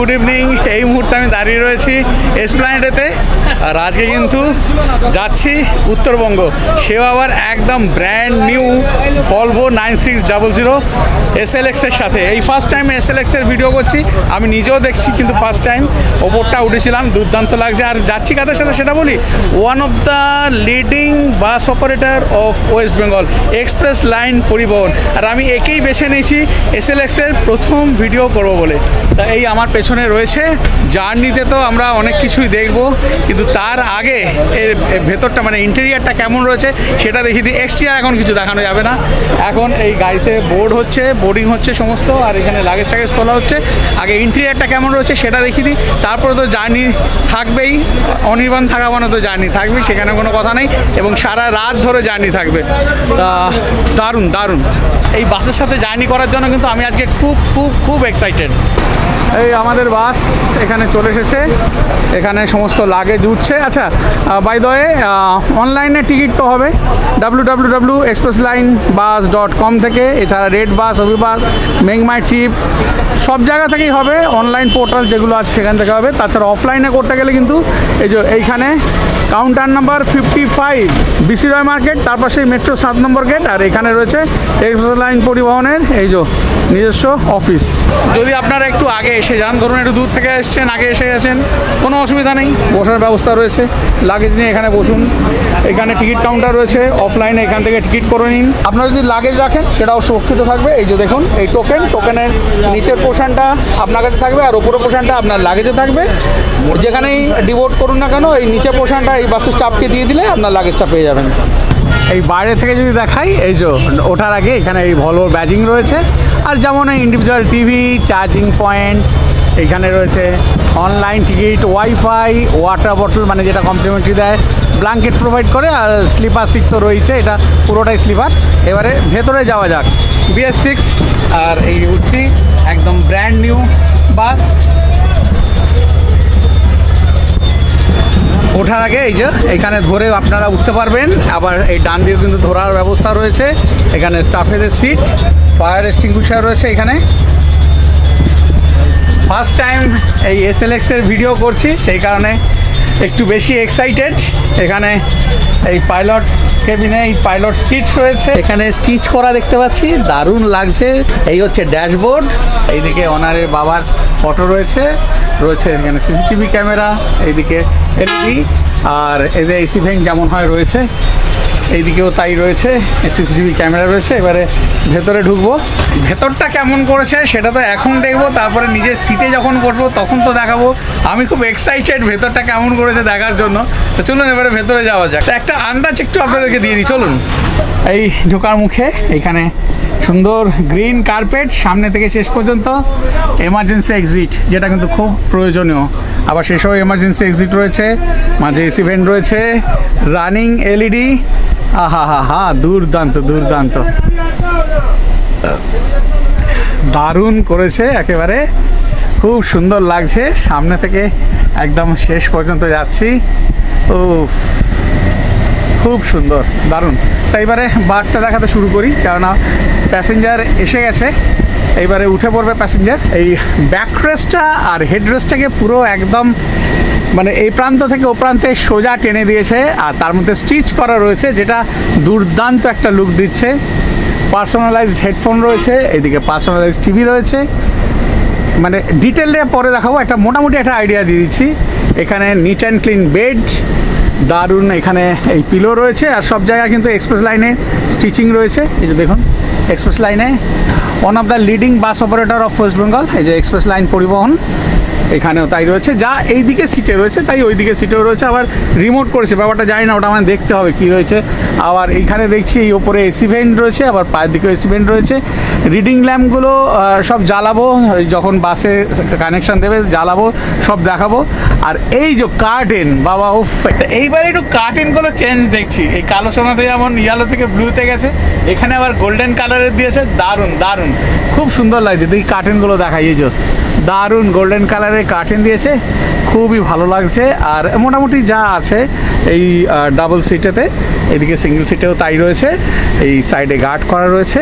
Good evening. এই মুহূর্তে আমি দাঁড়িয়ে রয়েছি এসপ্ল্যানেডেতে আর আজকে কিন্তু যাচ্ছি উত্তরবঙ্গ। সেও আবার একদম brand new Volvo nine six double zero S L এক্সের সাথে। এই ফার্স্ট টাইম এস এল এক্সের ভিডিও করছি। আমি নিজেও দেখছি, কিন্তু ফার্স্ট টাইম ওপরটা উঠেছিলাম, দুর্দান্ত লাগছে। আর যাচ্ছি কাদের সাথে সেটা বলি? One of the leading bus operator of West Bengal Express Line পরিবহন আর আমি একেই বেছে নিয়েছি এস এল এক্সের প্রথম ভিডিও করব বলে। তা এই আমার পেছনে রয়েছে। জার্নিতে তো আমরা অনেক কিছুই দেখব, কিন্তু তার আগে এর ভেতরটা মানে ইন্টেরিয়ারটা কেমন রয়েছে সেটা দেখিয়ে দিই। এক্সটিরিয়ার এখন কিছু দেখানো যাবে না। এখন এই গাড়িতে বোর্ড হচ্ছে বোর্ডিং হচ্ছে সমস্ত, আর এখানে লাগেজ টাগেজ তোলা হচ্ছে। আগে ইন্টেরিয়ারটা কেমন রয়েছে সেটা দেখিয়ে দিই। তারপরে তো জার্নি থাকবেই, অনির্বাণ থাকা মানে তো জার্নি থাকবেই, সেখানে কোনো কথা নেই, এবং সারা রাত ধরে জার্নি থাকবে। তা দারুণ দারুণ। এই বাসের সাথে জার্নি করার জন্য কিন্তু আমি আজকে খুব খুব খুব এক্সাইটেড এই আমাদের বাস এখানে চলে এসেছে। এখানে সমস্ত লাগেজ উঠছে। আচ্ছা বাই দয়ে অনলাইনে টিকিট তো হবে W W W Express Line bus dot com থেকে। এছাড়া Red Bus Abhi AbhiBus MakeMyTrip সব জায়গা থেকেই হবে। অনলাইন পোর্টাল যেগুলো আছে সেখান থেকে হবে। তাছাড়া অফলাইনে করতে গেলে কিন্তু এই যে এইখানে counter number fifty five B C Roy market, তার সেই মেট্রো সাত নম্বর গেট আর এখানে রয়েছে এক্সপ্রেস লাইন পরিবহনের, এই যে নিজস্ব অফিস যদি আপনারা একটু আগে এসে যান, ধরুন একটু দূর থেকে এসছেন, আগে এসে গেছেন, কোনো অসুবিধা নেই, বসার ব্যবস্থা রয়েছে। লাগেজ নিয়ে এখানে বসুন। এখানে টিকিট কাউন্টার রয়েছে অফলাইনে এখান থেকে টিকিট করে নিন। আপনারা যদি লাগেজ রাখেন, সেটাও সুরক্ষিত থাকবে। এই যে দেখুন, এই টোকেন টোকেনের নিচের পোর্শনটা আপনার কাছে থাকবে, আর উপরের পোর্শনটা আপনার লাগেজে থাকবে। যেখানেই ডিভোট করুন না কেন, এই নিচের পোর্শনটা এই বাসের স্টাফকে দিয়ে দিলে আপনার লাগেজটা পেয়ে যাবেন। এই বাইরে থেকে যদি দেখাই, এই যে ওঠার আগে এখানে এই ভলভোর ব্যাজিং রয়েছে। আর যেমন ইন্ডিভিজুয়াল টিভি চার্জিং পয়েন্ট এখানে রয়েছে online ticket wifi water bottle মানে যেটা কমপ্লিমেন্টারি দেয় ব্ল্যাঙ্কেট প্রোভাইড করে, আর স্লিপার সিট তো রয়েছে, এটা পুরোটাই স্লিপার এবারে ভেতরে যাওয়া যাক। বিএস সিক্স আর এই উঠছি একদম ব্র্যান্ড নিউ বাস ওঠার আগে এই যে, এখানে ধরে আপনারা উঠতে পারবেন। আবার এই ডান দিয়ে কিন্তু ধরার ব্যবস্থা রয়েছে। এখানে স্টাফেদের সিট ফায়ার এক্সটিংগুইশার রয়েছে এখানে। ফার্স্ট টাইম এই এস এর ভিডিও করছি, সেই কারণে একটু বেশি এক্সাইটেড এখানে এই পাইলট কেবিনে এই পাইলট সিট রয়েছে। এখানে স্টিচ করা দেখতে পাচ্ছি, দারুণ লাগছে। এই হচ্ছে ড্যাশবোর্ড এইদিকে ওনারের বাবার ফটো রয়েছে। রয়েছে এখানে সিসিটিভি ক্যামেরা এইদিকে এলইডি আর এদের এসি ভেন্ট যেমন হয় রয়েছে, এইদিকেও তাই রয়েছে, সিসিটিভি ক্যামেরা রয়েছে, এবারে ভেতরে ঢুকবো। ভেতরটা কেমন করেছে সেটা তো এখন দেখব, তারপরে নিজের সিটে যখন বসবো তখন তো দেখাবো। আমি খুব এক্সাইটেড ভেতরটা কেমন করেছে দেখার জন্য। তো চলুন এবারে ভেতরে যাওয়া যাক। একটা আন্দাজ একটু আপনাদেরকে দিয়ে দিই, চলুন। এই ঢোকার মুখে এখানে সুন্দর গ্রিন কার্পেট সামনে থেকে শেষ পর্যন্ত এমার্জেন্সি এক্সিট যেটা কিন্তু খুব প্রয়োজনীয়। আবার সেসব এমার্জেন্সি এক্সিট রয়েছে, মাঝে এসি ভেন্ট রয়েছে রানিং এলইডি আহা হা হা দুর্দান্ত দুর্দান্ত। দারুণ করেছে একেবারে। খুব সুন্দর লাগছে। সামনে থেকে একদম শেষ পর্যন্ত যাচ্ছি। উফ। খুব সুন্দর, দারুণ। তা এবারে বাঘটা দেখাতে শুরু করি, কেননা প্যাসেঞ্জার এসে গেছে। এইবারে উঠে পড়বে প্যাসেঞ্জার এই ব্যাকরেস্টটা আর হেডরেস্টটাকে পুরো একদম মানে এই প্রান্ত থেকে ও প্রান্তে সোজা টেনে দিয়েছে, আর তার মধ্যে স্টিচ করা রয়েছে, যেটা দুর্দান্ত একটা লুক দিচ্ছে। পার্সোনালাইজড হেডফোন রয়েছে, এদিকে পার্সোনালাইজড টিভি রয়েছে। মানে ডিটেলে পরে দেখাবো, একটা মোটামুটি একটা আইডিয়া দিয়ে দিচ্ছি। এখানে নিট অ্যান্ড ক্লিন বেড দারুণ এখানে এই পিলো রয়েছে আর সব জায়গায় কিন্তু এক্সপ্রেস লাইনে স্টিচিং রয়েছে। এই যে দেখুন এক্সপ্রেস লাইনে one of the leading bus operator of West Bengal এই যে এক্সপ্রেস লাইন পরিবহন। এখানেও তাই রয়েছে। যা এই দিকে সিটে রয়েছে, তাই ওই দিকে সিটেও রয়েছে। আবার রিমোট করেছে, ব্যাপারটা জানি না, ওটা আমার দেখতে হবে কি রয়েছে। আবার এইখানে দেখছি এই ওপরে এসি ভেন্ট রয়েছে, আবার পায়ের দিকেও এসি ভেন্ট রয়েছে। রিডিং ল্যাম্পগুলো সব জ্বালাবো যখন বাসে কানেকশন দেবে, জ্বালাবো, সব দেখাবো। আর এই যে কার্টেন বাবা, উফ এইবার একটু কার্টেনগুলো চেঞ্জ দেখছি। এই কালো সোনাতে যেমন ইয়ালো থেকে ব্লুতে গেছে, এখানে আবার গোল্ডেন কালারের দিয়েছে, দারুণ দারুণ। খুব সুন্দর লাগছে, দেখি কার্টেনগুলো দেখাই, এই যে। দারুণ গোল্ডেন কালারের কার্টেন দিয়েছে, খুবই ভালো লাগছে। আর মোটামুটি যা আছে এই ডাবল সিটেতে এদিকে সিঙ্গেল সিটেও তাই রয়েছে, এই সাইডে গার্ড করা রয়েছে।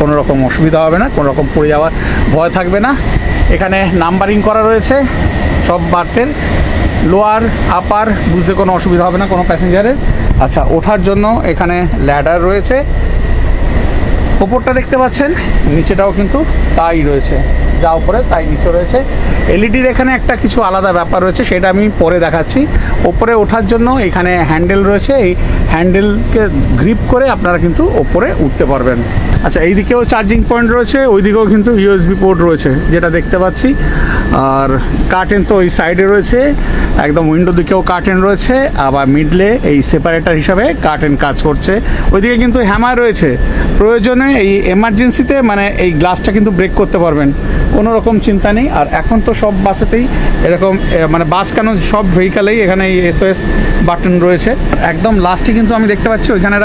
কোনো রকম অসুবিধা হবে না, কোনো রকম পড়ে যাওয়ার ভয় থাকবে না। এখানে নাম্বারিং করা রয়েছে, সব বার্থের লোয়ার আপার বুঝতে কোনো অসুবিধা হবে না, কোনো প্যাসেঞ্জারের আচ্ছা ওঠার জন্য এখানে ল্যাডার রয়েছে। ওপরটা দেখতে পাচ্ছেন, নিচেটাও কিন্তু তাই রয়েছে। যা উপরে, তাই নিচে রয়েছে। এলইডির এখানে একটা কিছু আলাদা ব্যাপার রয়েছে, সেটা আমি পরে দেখাচ্ছি। ওপরে ওঠার জন্য এখানে হ্যান্ডেল রয়েছে, এই হ্যান্ডেলকে গ্রিপ করে আপনারা কিন্তু ওপরে উঠতে পারবেন। আচ্ছা এইদিকেও চার্জিং পয়েন্ট রয়েছে, ওইদিকেও কিন্তু ইউএসবি পোর্ট রয়েছে, যেটা দেখতে পাচ্ছি। আর কার্টেন তো ওই সাইডে রয়েছে, একদম উইন্ডো দিকেও কার্টেন রয়েছে, আবার মিডলে এই সেপারেটার হিসাবে কার্টেন কাজ করছে। ওইদিকে কিন্তু হ্যামার রয়েছে, প্রয়োজনে এই এমার্জেন্সিতে মানে এই গ্লাসটা কিন্তু ব্রেক করতে পারবেন, কোনো রকম চিন্তা নেই। আর এখন তো সব বাসেতেই এরকম মানে বাস কেন, সব ভেহিকালেই এখানে এই এসওএস বাটন রয়েছে। একদম লাস্টে কিন্তু আমি দেখতে পাচ্ছি, ওইখানে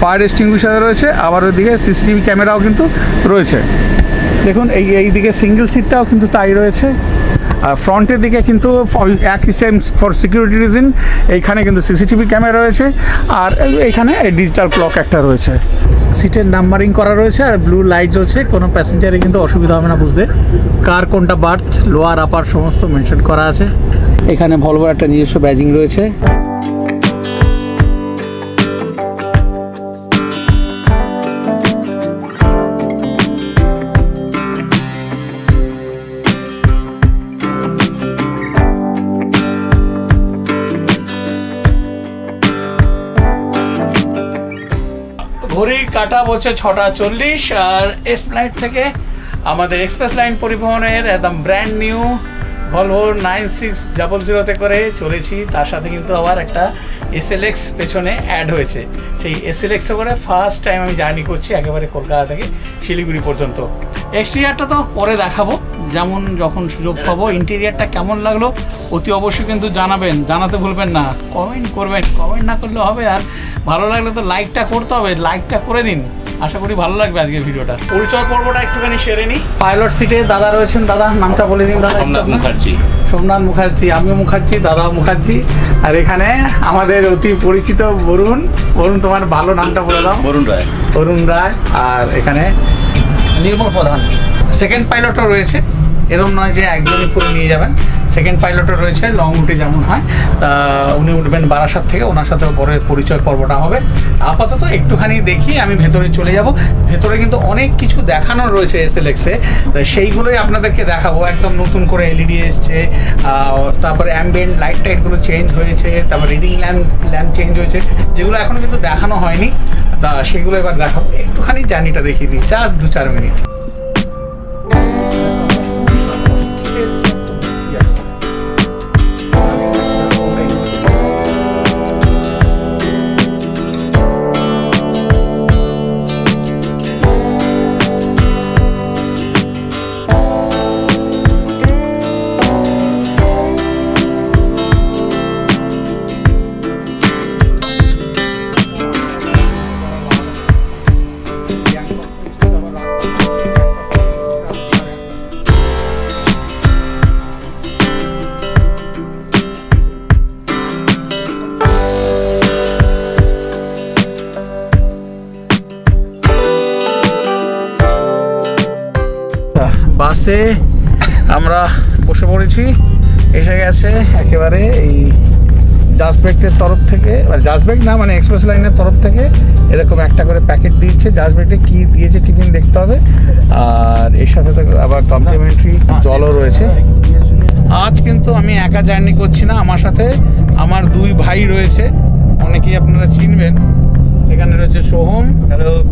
ফায়ার এক্সটিংগুইশার রয়েছে, আবার ওইদিকে সিসিটিভি ক্যামেরাও কিন্তু রয়েছে। দেখুন, এই এই দিকে সিঙ্গেল সিটটাও কিন্তু তাই রয়েছে। আর ফ্রন্টের দিকে কিন্তু একই সেম ফর সিকিউরিটি রিজন এইখানে কিন্তু সিসিটিভি ক্যামেরা রয়েছে আর এইখানে ডিজিটাল ক্লক একটা রয়েছে। সিটের নাম্বারিং করা রয়েছে আর ব্লু লাইট জ্বলছে, কোনো প্যাসেঞ্জারে কিন্তু অসুবিধা হবে না বুঝতে। কার কোনটা বার্থ লোয়ার আপার সমস্ত মেনশন করা আছে। এখানে ভলভোর একটা নিজস্ব ব্যাজিং রয়েছে। ঘড়ির কাটা বলছে ছটা চল্লিশ, আর এস এসপ্লাইট থেকে আমাদের এক্সপ্রেস লাইন পরিবহনের একদম brand new Volvo nine six double জিরোতে করে চলেছি। তার সাথে কিন্তু আবার একটা এসএলএক্স পেছনে অ্যাড হয়েছে। সেই এসএলএক্সে করে ফার্স্ট টাইম আমি জার্নি করছি একেবারে কলকাতা থেকে শিলিগুড়ি পর্যন্ত। এক্সটিরিয়ারটা তো পরে দেখাবো। যেমন যখন সুযোগ পাবো ইন্টেরিয়ারটা কেমন লাগল অতি অবশ্যই কিন্তু জানাবেন। জানাতে ভুলবেন না। কমেন্ট করবেন। কমেন্ট না করলে হবে আর ভালো লাগলে তো লাইকটা করতে হবে। লাইকটা করে দিন। আশা করি ভালো লাগবে আজকের ভিডিওটা। পরিচয় পর্বটা একটুখানি সেরে নিই। পাইলট সিটে দাদা রয়েছেন। দাদা নামটা বলে দিন দাদা সোমনাথ। মুখার্জি। সোমনাথ মুখার্জি। আমিও মুখার্জি দাদা মুখার্জি। আর এখানে আমাদের অতি পরিচিত বরুণ। বরুণ তোমার ভালো নামটা বলে দাও। বরুণ রায়। অরুণ রায়। আর এখানে নির্মল প্রধান। সেকেন্ড পাইলটও রয়েছে। এরম নয় যে একজনই করে নিয়ে যাবেন। সেকেন্ড পাইলটও রয়েছে লং রুটে যেমন হয় তা উনি উঠবেন বারাসাত থেকে ওনার সাথে পরে পরিচয় পর্বটা হবে। আপাতত একটুখানি দেখি আমি ভেতরে চলে যাব। ভেতরে কিন্তু অনেক কিছু দেখানো রয়েছে এসএলএক্সে তো সেইগুলোই আপনাদেরকে দেখাবো। একদম নতুন করে এলইডি এসছে আহ, তারপরে অ্যাম্বিয়েন্ট লাইট টাইটগুলো চেঞ্জ হয়েছে তারপর রিডিং ল্যাম্প ল্যাম্প চেঞ্জ হয়েছে যেগুলো এখনও কিন্তু দেখানো হয়নি। তা সেগুলো এবার দেখাবো। একটুখানি জার্নিটা দেখিয়ে দিই জাস্ট দু চার মিনিট জাজবেগ না মানে এক্সপ্রেস লাইনের তরফ থেকে এরকম একটা করে প্যাকেট দিচ্ছে জাজবেগে কি দিয়েছে টিফিন দেখতে হবে। আর এর সাথে তো আবার কমপ্লিমেন্টারি জলও রয়েছে। আজ কিন্তু আমি একা জার্নি করছি না আমার সাথে আমার দুই ভাই রয়েছে। অনেকেই আপনারা চিনবেন। এখানে রয়েছে সোহম। হ্যালো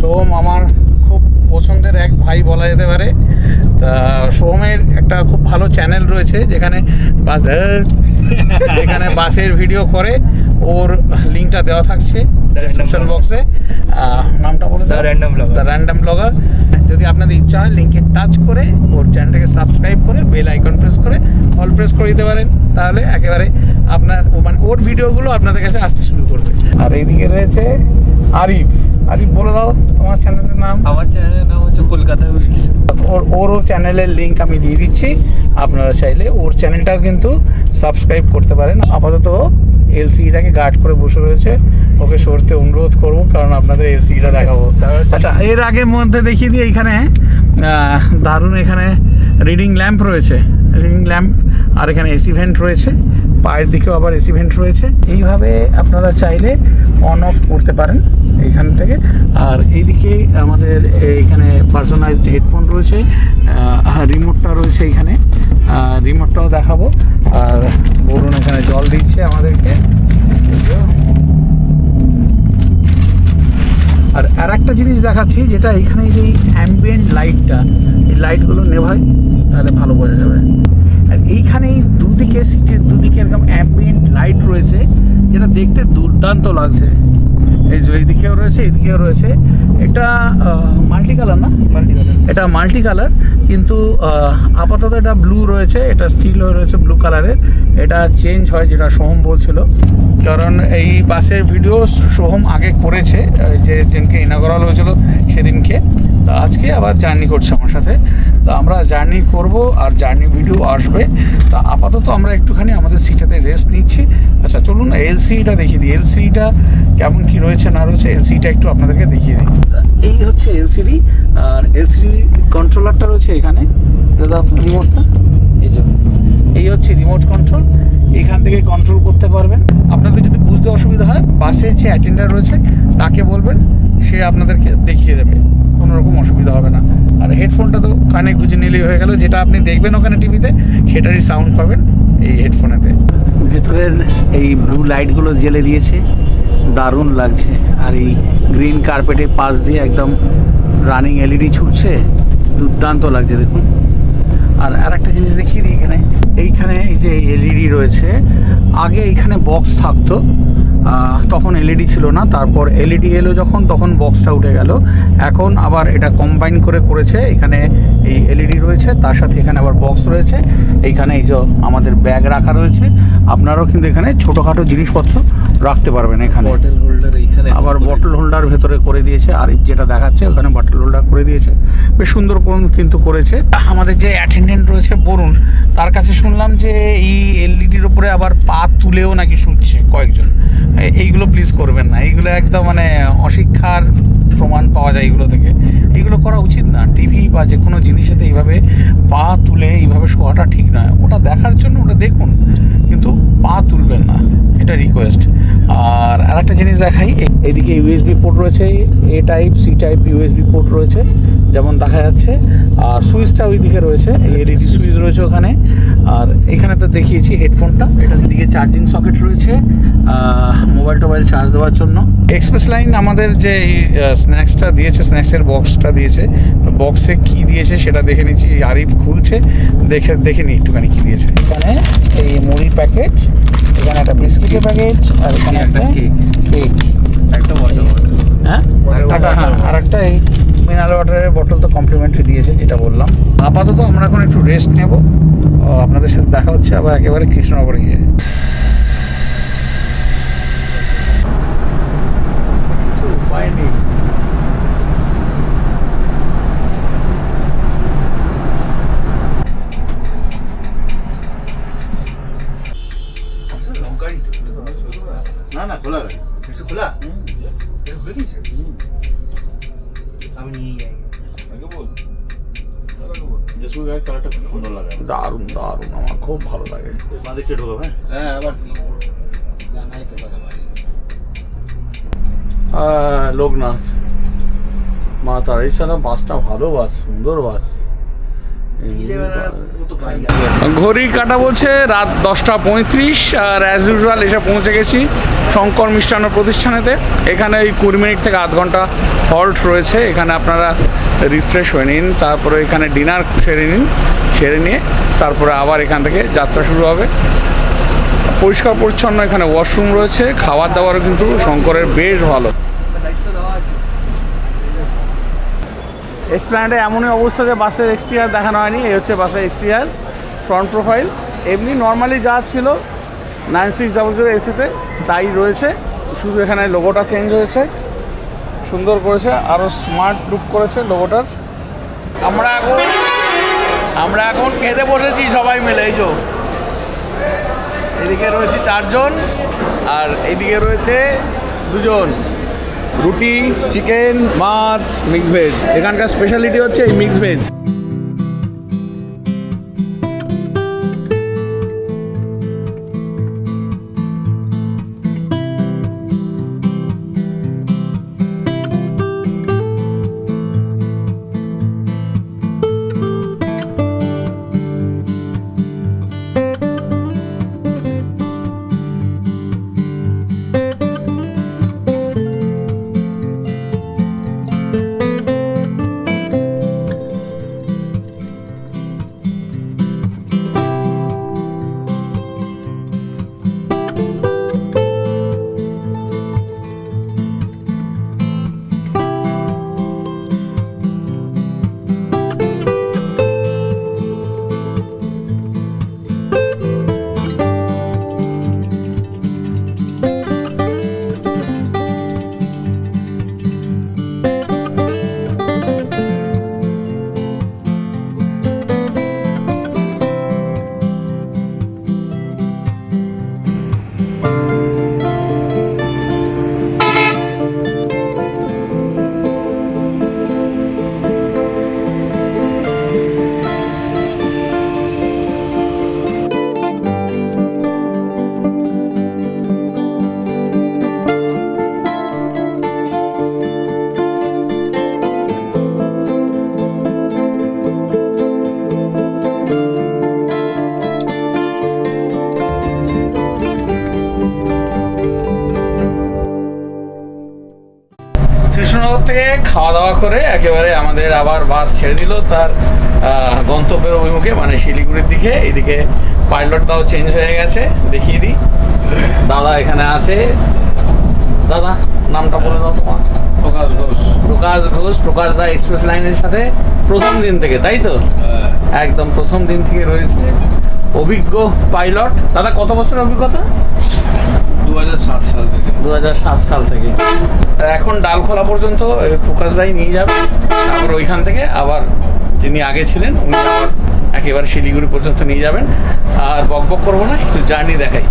সোহম আমার খুব পছন্দের এক ভাই বলা যেতে পারে। তা সোহমের একটা খুব ভালো চ্যানেল রয়েছে যেখানে যেখানে বাসের ভিডিও করে। ওর লিঙ্কটা দেওয়া থাকছে ডিসক্রিপশন বক্সে নামটা বলে The Random Vlogger. The Random Vlogger যদি আপনাদের ইচ্ছা হয় লিঙ্কে টাচ করে ওর চ্যানেলটাকে সাবস্ক্রাইব করে বেল আইকন প্রেস করে অল প্রেস করে দিতে পারেন। তাহলে একেবারে আপনার মানে ওর ভিডিওগুলো আপনাদের কাছে আসতে শুরু করবে। আর এইদিকে রয়েছে আরিফ। আরিফ বলে দাও তোমার চ্যানেলের নাম। আমার চ্যানেলের নাম হচ্ছে কলকাতা উইলস ওর ওরও চ্যানেলের লিঙ্ক আমি দিয়ে দিচ্ছি। আপনারা চাইলে ওর চ্যানেলটাও কিন্তু সাবস্ক্রাইব করতে পারেন। আপাতত এলসিটাকে গার্ড করে বসে রয়েছে। ওকে সরতে অনুরোধ করব, কারণ আপনাদের এলসিটা দেখাবো। আচ্ছা এর আগে মধ্যে দেখিয়ে দিই এখানে দারুণ এখানে রিডিং ল্যাম্প রয়েছে। রিডিং ল্যাম্প আর এখানে এসি ভেন্ট রয়েছে। পায়ের দিকেও আবার এসি ভেন্ট রয়েছে। এইভাবে আপনারা চাইলে অন অফ করতে পারেন এইখান থেকে। আর এইদিকে আমাদের এইখানে পার্সোনালাইজড হেডফোন রয়েছে রিমোটটা রয়েছে এখানে। রিমোটটাও দেখাবো। আর বলুন এখানে জল দিচ্ছে আমাদেরকে। আর আর একটা জিনিস দেখাচ্ছি, যেটা এখানে যে অ্যাম্বিয়েন্ট লাইটটা এই লাইটগুলো নেভায় তাহলে ভালো বোঝা যাবে। আর এইখানে দুদিকে, সিটের দুদিকে এরকম অ্যাম্বিয়েন্ট লাইট রয়েছে। যেটা দেখতে দুর্দান্ত লাগছে। এই যে এইদিকেও রয়েছে এদিকেও রয়েছে। এটা মাল্টি কালার না? মাল্টি কালার এটা মাল্টি কালার কিন্তু আপাতত এটা ব্লু রয়েছে, এটা স্টিল রয়েছে ব্লু কালারের এটা চেঞ্জ হয় যেটা সোহম বলছিল। কারণ এই বাসের ভিডিও সোহম আগে করেছে যে দিনকে ইনাগরাল হয়েছিল সেদিনকে। তো আজকে আবার জার্নি করছে আমার সাথে। তো আমরা জার্নি করব আর জার্নি ভিডিও আসবে। তা আপাতত আমরা একটুখানি আমাদের সিটাতে রেস্ট নিচ্ছি। আচ্ছা চলুন এলসিটা দেখিয়ে দিই। এলসিটা কেমন কি রয়েছে, না রয়েছে এলসিটা একটু আপনাদেরকে দেখিয়ে দিই। এই হচ্ছে এলসিডি আর এলসিডি কন্ট্রোলারটা রয়েছে এখানে। দাদা রিমোটটা এই এই হচ্ছে রিমোট কন্ট্রোল এখান থেকে কন্ট্রোল করতে পারবেন। আপনাদের যদি বুঝতে অসুবিধা হয়, বাসে যে অ্যাটেন্ডার রয়েছে, তাকে বলবেন, সে আপনাদেরকে দেখিয়ে দেবে। কোনো রকম অসুবিধা হবে না। আর হেডফোনটা তো কানে গুঁজে নিলেই হয়ে গেল। যেটা আপনি দেখবেন ওখানে টিভিতে সেটারই সাউন্ড পাবেন এই হেডফোনেতে ভেতরের এই ব্লু লাইটগুলো জ্বেলে দিয়েছে। দারুণ লাগছে। আর এই গ্রিন কার্পেটের পাশ দিয়ে একদম রানিং এলইডি ছুটছে। দুর্দান্ত লাগছে, দেখুন। আর আরেকটা জিনিস দেখিয়ে দিই এখানে, এইখানে এই যে এলইডি রয়েছে, আগে এইখানে বক্স থাকতো তখন এলইডি ছিল না তারপর এলইডি এলো যখন তখন বক্সটা উঠে গেল। এখন আবার এটা কম্বাইন করে করেছে এখানে এই এলইডি রয়েছে তার সাথে এখানে আবার বক্স রয়েছে। এইখানে এই যে আমাদের ব্যাগ রাখা রয়েছে আপনারাও কিন্তু এখানে ছোটোখাটো জিনিসপত্র রাখতে পারবেন এখানে। বটল হোল্ডার এইখানে আবার বটল হোল্ডার ভেতরে করে দিয়েছে আর যেটা দেখাচ্ছে ওখানে বটল হোল্ডার করে দিয়েছে। বেশ সুন্দর কোন কিন্তু করেছে। আমাদের যে অ্যাটেন্ডেন্ট রয়েছে বরুণ তার কাছে শুনলাম যে এই এলইডির উপরে আবার পা তুলেও নাকি শুচ্ছে কয়েকজন। এইগুলো প্লিজ করবেন না। এইগুলো একদম মানে অশিক্ষার প্রমাণ পাওয়া যায় এগুলো থেকে। এইগুলো করা উচিত না। টিভি বা যে কোনো জিনিসেতে এইভাবে পা তুলে এইভাবে শোয়াটা ঠিক নয়। ওটা দেখার জন্য ওটা দেখুন। কিন্তু পা তুলবেন না, এটা রিকোয়েস্ট আর আরেকটা জিনিস দেখাই এইদিকে ইউএসবি পোর্ট রয়েছে A type C type USB port রয়েছে, যেমন দেখা যাচ্ছে। আর সুইচটা ওই দিকে রয়েছে এলইডি সুইচ রয়েছে ওখানে। আর এখানে তো দেখিয়েছি হেডফোনটা এটার দিকে চার্জিং সকেট রয়েছে মোবাইল টোবাইল চার্জ দেওয়ার জন্য। এক্সপ্রেস লাইন আমাদের যে স্ন্যাক্সটা দিয়েছে স্ন্যাক্সের বক্সটা দিয়েছে বক্সে কি দিয়েছে সেটা দেখে নিচ্ছি, আরিফ খুলছে, দেখে দেখে নিই একটুখানি কী দিয়েছে। এখানে এই মুড়ির প্যাকেট এখানে একটা বিস্কিটের প্যাকেট আর এখানে একটা কেক একটা বটল হ্যাঁ? একটা হ্যাঁ আর একটা এই মিনারেল ওয়াটারের বোতল তো কমপ্লিমেন্টারি দিয়েছে যেটা বললাম। আপাতত আমরা এখন একটু রেস্ট নেব। আপনাদের সাথে দেখা হচ্ছে আবার একেবারে কৃষ্ণনগরে গিয়ে। উপায় নেই কালারটা খুব সুন্দর লাগে। দারুণ দারুণ আমার খুব ভালো লাগে। ঢোকাবো হ্যাঁ? হ্যাঁ আবার লোকনাথ। মা তার এছাড়া বাসটা ভালো বাস সুন্দর বাস। ঘড়ি কাটা বলছে, রাত দশটা পঁয়ত্রিশ, আর অ্যাজ ইউজুয়াল এসে পৌঁছে গেছি শঙ্কর মিষ্টান্ন প্রতিষ্ঠানেতে। এখানে ওই কুড়ি মিনিট থেকে আধ ঘণ্টা হল্ট রয়েছে। এখানে আপনারা রিফ্রেশ হয়ে নিন, তারপরে এখানে ডিনার সেরে নিন, সেরে নিয়ে তারপরে আবার এখান থেকে যাত্রা শুরু হবে। পরিষ্কার পরিচ্ছন্ন এখানে ওয়াশরুম রয়েছে খাবার দাবারও কিন্তু শঙ্করের বেশ ভালো। এসপ্ল্যানেডে এমনই অবস্থা যে বাসের এক্সটিরিয়ার দেখানো হয়নি, এই হচ্ছে বাসের এক্সটিরিয়ার ফ্রন্ট প্রোফাইল এমনি নর্মালি যা ছিল নাইন সিক্স ডাবল জিরো এসিতে তাই রয়েছে। শুধু এখানে লোগোটা চেঞ্জ হয়েছে। সুন্দর করেছে আরও স্মার্ট লুক করেছে লোগোটার আমরা এখন আমরা এখন খেতে বসেছি সবাই মিলে, এই যো। এদিকে রয়েছে চারজন, আর এইদিকে রয়েছে দুজন। রুটি চিকেন মাছ মিক্স ভেজ এখানকার স্পেশালিটি হচ্ছে এই মিক্স ভেজ একেবারে আমাদের আবার বাস ছেড়ে দিল। তার গন্তব্যের অভিমুখে মানে শিলিগুড়ির দিকে এদিকে পাইলটটাও চেঞ্জ হয়ে গেছে দেখিয়ে দিই। দাদা এখানে আছে। দাদা নামটা বলে দাও তোমার। প্রকাশ ঘোষ। প্রকাশ ঘোষ প্রকাশ দা এক্সপ্রেস লাইনের সাথে প্রথম দিন থেকে তাই তো? একদম প্রথম দিন থেকে রয়েছে। অভিজ্ঞ পাইলট। দাদা কত বছর অভিজ্ঞতা? দু হাজার সাত সাল থেকে। দুহাজার সাত সাল থেকে। এখন ডালখোলা পর্যন্ত প্রকাশ দাই নিয়ে যাবে। তারপর ওইখান থেকে আবার যিনি আগে ছিলেন উনি আবার একেবারে শিলিগুড়ি পর্যন্ত নিয়ে যাবেন। আর বক বক করব না একটু জার্নি দেখাই।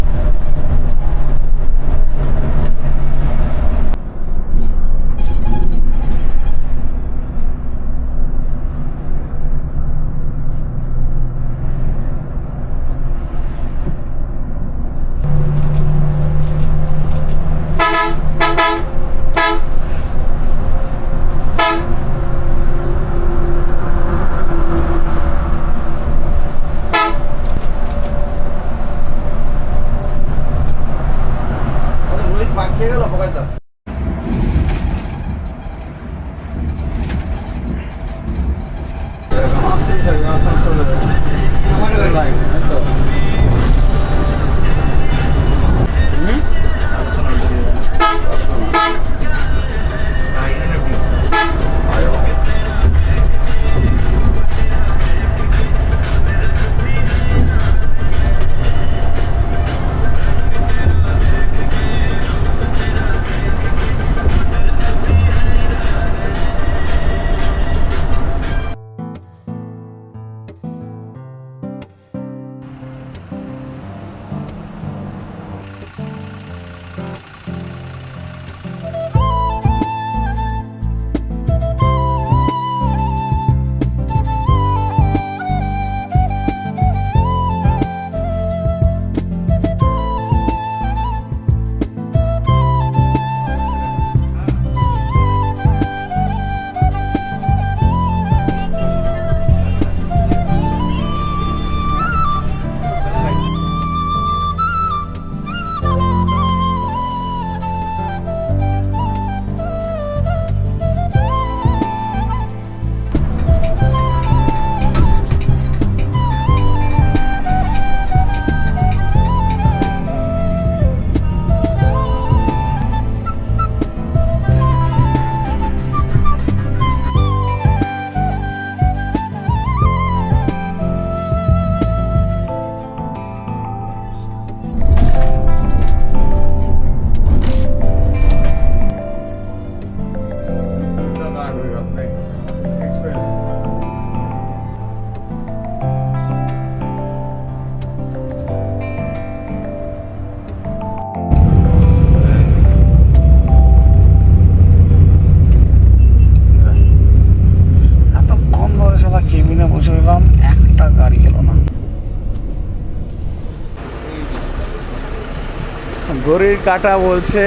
ঘড়ির কাটা বলছে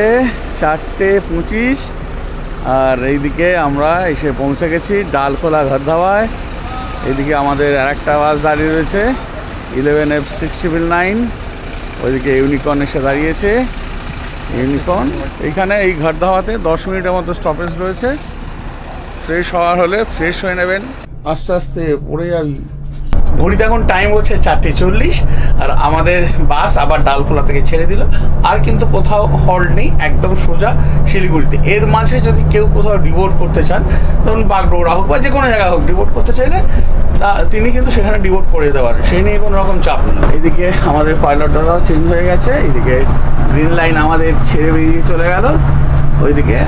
চারটে পঁচিশ। আর এইদিকে আমরা এসে পৌঁছে গেছি ডালখোলা ঘর ধাবায় এদিকে আমাদের আর একটা বাস দাঁড়িয়ে রয়েছে eleven F six triple nine ওইদিকে ইউনিকর্ন এসে দাঁড়িয়েছে। ইউনিকর্ন এখানে এই ঘর ধাবাতে দশ মিনিটের মতো স্টপেজ রয়েছে। ফ্রেশ হওয়ার হলে ফ্রেশ হয়ে নেবেন। আস্তে আস্তে পড়ে যাবি। ঘড়িতে এখন টাইম হচ্ছে চারটে চল্লিশ। আর আমাদের বাস আবার ডালখোলা থেকে ছেড়ে দিল। আর কিন্তু কোথাও হল্ট নেই, একদম সোজা শিলিগুড়িতে। এর মাঝে যদি কেউ কোথাও ডিভোট করতে চান, ধরুন বাগডোগরা হোক বা যে কোনো জায়গা হোক ডিভোট করতে চাইলে, তা তিনি কিন্তু সেখানে ডিভোট করে দিতে পারেন। সেই নিয়ে কোনো রকম চাপ নেই। এদিকে আমাদের পাইলট দাদাও চেঞ্জ হয়ে গেছে। এদিকে গ্রিন লাইন আমাদের ছেড়ে বেরিয়ে চলে গেল। ওইদিকে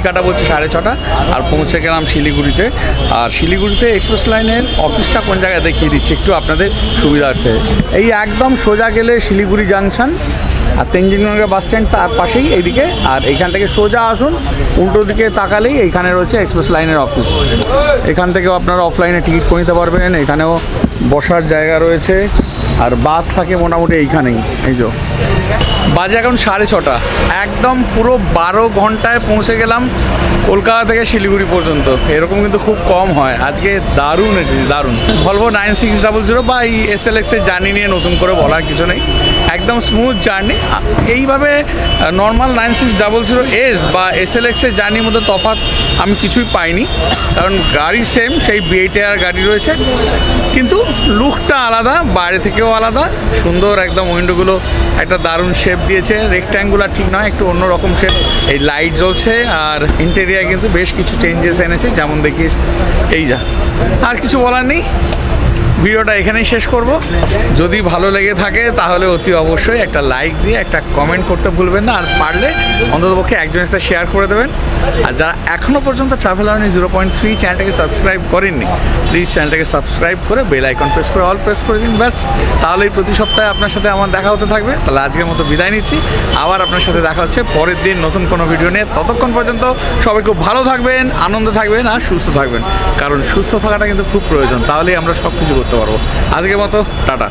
ঘড়ি কাটা বলছে সাড়ে ছটা, আর পৌঁছে গেলাম শিলিগুড়িতে। আর শিলিগুড়িতে এক্সপ্রেস লাইনের অফিসটা কোন জায়গায় দেখিয়ে দিচ্ছি, একটু আপনাদের সুবিধার্থে। এই একদম সোজা গেলে শিলিগুড়ি জাংশন আর তেঞ্জিনগর বাস স্ট্যান্ড তার পাশেই এইদিকে, আর এখান থেকে সোজা আসুন, উল্টো দিকে তাকালেই এইখানে রয়েছে এক্সপ্রেস লাইনের অফিস এখান থেকেও আপনারা অফলাইনে টিকিট করে নিতে পারবেন, এখানেও বসার জায়গা রয়েছে আর বাস থাকে মোটামুটি এইখানেই, এই যে। বাজে এখন সাড়ে ছটা। একদম পুরো বারো ঘন্টায় পৌঁছে গেলাম কলকাতা থেকে শিলিগুড়ি পর্যন্ত। এরকম কিন্তু খুব কম হয়। আজকে দারুণ এসেছি, দারুণ। Volvo nine six double zero বা এই এস এল এক্সের জার্নি নিয়ে নতুন করে বলার কিছু নেই। একদম স্মুথ জার্নি এইভাবে normal nine six double zero S বা এস এল এক্সের জার্নির মধ্যে তফাৎ আমি কিছুই পাইনি। কারণ গাড়ি সেম সেই বিএইটার গাড়ি রয়েছে। কিন্তু লুকটা আলাদা, বাইরে থেকেও আলাদা। সুন্দর একদম উইন্ডোগুলো একটা দারুণ শেপ দিয়েছে। রেক্ট্যাঙ্গুলার ঠিক নয়, একটু অন্য রকম শেপ এই লাইট জ্বলছে আর ইন্টেরিয়ার কিন্তু বেশ কিছু চেঞ্জেস এনেছে। যেমন দেখিস, এই যা। আর কিছু বলার নেই। ভিডিওটা এখানেই শেষ করব। যদি ভালো লেগে থাকে, তাহলে অতি অবশ্যই একটা লাইক দিয়ে, একটা কমেন্ট করতে ভুলবেন না। আর পারলে অন্ততপক্ষে একজনের সাথে শেয়ার করে দেবেন। আর যারা এখনও পর্যন্ত ট্রাভেল আর্নি জিরো পয়েন্ট থ্রি চ্যানেলটাকে সাবস্ক্রাইব করেননি প্লিজ চ্যানেলটাকে সাবস্ক্রাইব করে বেল আইকন প্রেস করে অল প্রেস করে দিন, ব্যাস। তাহলেই প্রতি সপ্তাহে আপনার সাথে আমার দেখা হতে থাকবে। তাহলে আজকের মতো বিদায় নিচ্ছি। আবার আপনার সাথে দেখা হচ্ছে পরের দিন নতুন কোনো ভিডিও নিয়ে। ততক্ষণ পর্যন্ত সবাই খুব ভালো থাকবেন, আনন্দে থাকবেন, আর সুস্থ থাকবেন। কারণ সুস্থ থাকাটা কিন্তু খুব প্রয়োজন। তাহলেই আমরা সব কিছু করতে পারব। আজকের মতো টাটা।